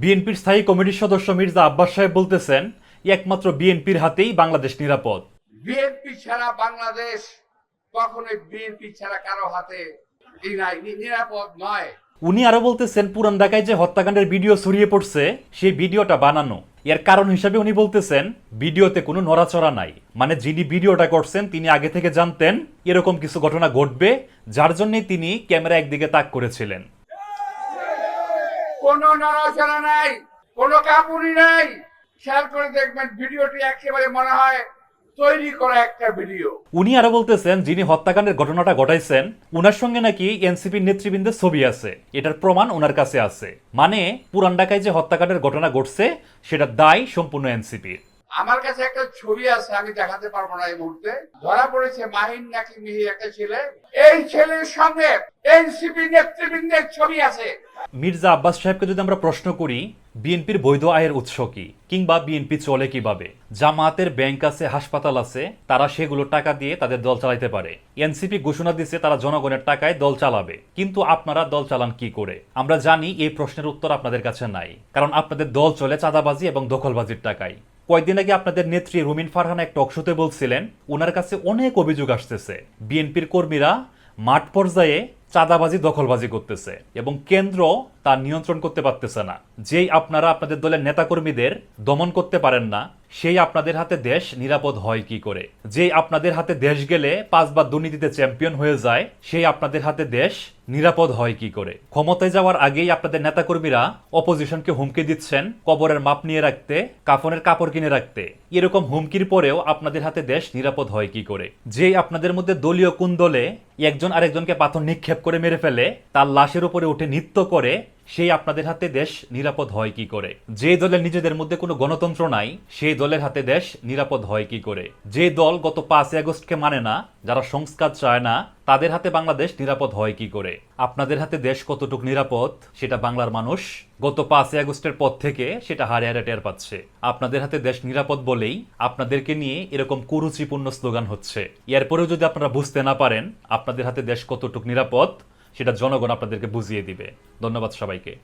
বিএনপির স্থায়ী কমিটির সদস্য মির্জা আব্বাস সাহেব বলতেছেন একমাত্র বিএনপির হাতেই বাংলাদেশ নিরাপদ। বিএনপি ছাড়া বাংলাদেশ কখনোই বিএনপি ছাড়া কারও হাতে নিরাপদ নয়। উনি আরও বলতেছেন পুরান ঢাকায় যে হত্যাকাণ্ডের ভিডিও ছড়িয়ে পড়ছে সেই ভিডিওটা বানানো। এর কারণ হিসাবে উনি বলতেছেন ভিডিওতে কোনো নড়াচড়া নাই। মানে যিনি ভিডিওটা করছেন তিনি আগে থেকে জানতেন এরকম কিছু ঘটনা ঘটবে যার জন্য তিনি ক্যামেরা একদিকে তাক করেছিলেন। কোনো নড়াচড়া নাই, কোনো কাপুরি নাই। খেয়াল করে দেখবেন ভিডিওটি একেবারে মনে হয় তৈরি করা একটা ভিডিও। উনি আরও বলতেছেন, যিনি হত্যাকাণ্ডের ঘটনাটা ঘটাইছেন, উনার সঙ্গে নাকি এনসিপির নেতৃবৃন্দের ছবি আছে। এটার প্রমাণ ওনার কাছে আছে। মানে পুরান ঢাকায় যে হত্যাকাণ্ডের ঘটনা ঘটছে, সেটা দায় সম্পূর্ণ এনসিপির। আমার কাছে একটা ছবি আছে, আমি দেখাতে পারব না এই মুহূর্তে। ধরা পড়েছে মাহিন নাকি মিহির একটা ছেলে। এই ছেলের সঙ্গে এনসিপি নেতৃবৃন্দের ছবি আছে। মির্জা আব্বাস সাহেবকে যদি আমরা প্রশ্ন করি, বিএনপির বৈধ আয়ের উৎস কি? কিংবা বিএনপি চলে কীভাবে? জামায়াতের ব্যাংক আছে, হাসপাতাল আছে, তারা সেগুলো টাকা দিয়ে তাদের দল চালাইতে পারে। এনসিপি ঘোষণা দিচ্ছে তারা জনগণের টাকায় দল চালাবে। কিন্তু আপনারা দল চালান কি করে? আমরা জানি এই প্রশ্নের উত্তর আপনাদের কাছে নাই। কারণ আপনাদের দল চলে চাঁদাবাজি এবং দখলবাজির টাকায়। কয়েকদিন আগে আপনাদের নেত্রী রুমিন ফারহানা একটা টকশোতে বলছিলেন ওনার কাছে অনেক অভিযোগ আসতেছে। বিএনপির কর্মীরা মাঠ পর্যায়ে চাঁদাবাজি, দখলবাজি করতেছে এবং কেন্দ্র তা নিয়ন্ত্রণ করতে পারতেছে না। যেই আপনারা আপনাদের দলের নেতাকর্মীদের দমন করতে পারেন না, সেই আপনাদের হাতে দেশ নিরাপদ হয় কি করে? যেই আপনাদের হাতে দেশ গেলে পাঁচবার দুর্নীতিতে চ্যাম্পিয়ন হয়ে যায়, সেই আপনাদের হাতে দেশ নিরাপদ হয় কি করে? ক্ষমতায় যাওয়ার আগেই আপনাদের নেতাকর্মীরা অপোজিশনকে হুমকি দিচ্ছেন, কবরের মাপ নিয়ে রাখতে, কাফনের কাপড় কিনে রাখতে। এরকম হুমকির পরেও আপনাদের হাতে দেশ নিরাপদ হয় কি করে? যেই আপনাদের মধ্যে দলীয় কোন দলে একজন আরেকজনকে পাথর নিক্ষেপ করে মেরে ফেলে, তার লাশের উপরে উঠে নৃত্য করে সেই আপনাদের হাতে দেশ নিরাপদ হয় কি করে? যে দলের নিজেদের মধ্যে কোনো গণতন্ত্র নাই, সেই দলের হাতে দেশ নিরাপদ হয় কি করে? যে দল গত পাঁচই আগস্টকে মানে না, যারা সংস্কার চায় না, তাদের হাতে বাংলাদেশ নিরাপদ হয় কি করে? আপনাদের হাতে দেশ কতটুকু নিরাপদ, সেটা বাংলার মানুষ গত পাঁচই আগস্টের পর থেকে সেটা হারে হারে টের পাচ্ছে। আপনাদের হাতে দেশ নিরাপদ বলেই আপনাদেরকে নিয়ে এরকম কুরুচিপূর্ণ স্লোগান হচ্ছে। এরপরেও যদি আপনারা বুঝতে না পারেন, আপনাদের হাতে দেশ কতটুকু নিরাপদ সেটা জনগণ আপনাদেরকে বুঝিয়ে দিবে। ধন্যবাদ সবাইকে।